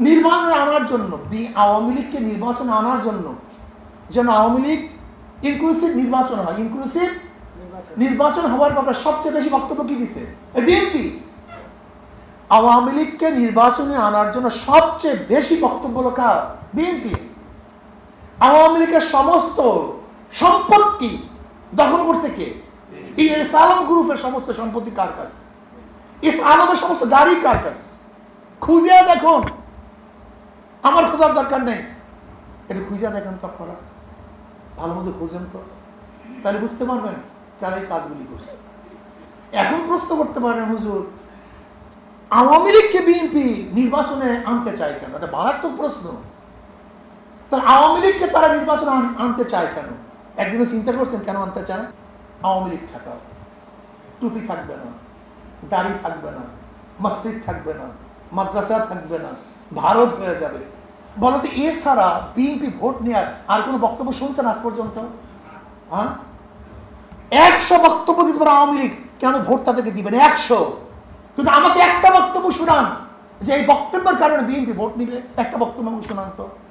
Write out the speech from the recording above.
নির্বাচনে আনার জন্য বি আওয়ামী লীগকে নির্বাচনে আনার জন্য যেন আওয়ামী লীগ ইনক্লুসিভ নির্বাচন হয়। ইনক্লুসিভ নির্বাচন। হওয়ার ব্যাপারে সবচেয়ে বেশি বক্তব্য কি দিছে? বিএনপি আওয়ামী লীগকে নির্বাচনে আনার জন্য সবচেয়ে বেশি বক্তব্য কার? বিএনপি আওয়ামী লীগের সমস্ত সম্পত্তি দখল করছে কে? এই এস আলম গ্রুপের সমস্ত সম্পত্তি কার কাছে? এস আলমের সমস্ত গাড়ি কার কাছে? খুঁজে দেখুন। খোঁজার দরকার নেই। এটা খুঁজে দেখেন তো আপনারা। ভালো মতো খোঁজেন তো। তাহলে বুঝতে পারবেন কারা এই কাজগুলি করছে। এখন প্রশ্ন করতে পারেন, হুজুর, আওয়ামী লীগকে বিএনপি নির্বাচনে আনতে চায় কেন? এটা মারাত্মক প্রশ্ন। তাহলে আওয়ামী লীগকে তারা নির্বাচনে আনতে চায় কেন? একদিনে চিন্তা করছেন কেন আনতে চায়? আওয়ামী লীগ ঠেকাও টুপি থাকবে না, দাড়ি থাকবে না, মসজিদ থাকবে না, মাদ্রাসা থাকবে না, ভারত হয়ে যাবে। বলো তো এছাড়া বিএনপি ভোট নেওয়ার আর কোনো বক্তব্য শুনছেন আজ পর্যন্ত? হ্যাঁ? একশো বক্তব্য দিতে পারে আওয়ামী লীগ, কেন ভোট তাদেরকে দিবেন একশো। কিন্তু আমাকে একটা বক্তব্য শোনান যে এই বক্তব্যের কারণে বিএনপি ভোট নিবে। একটা বক্তব্য শোনান তো।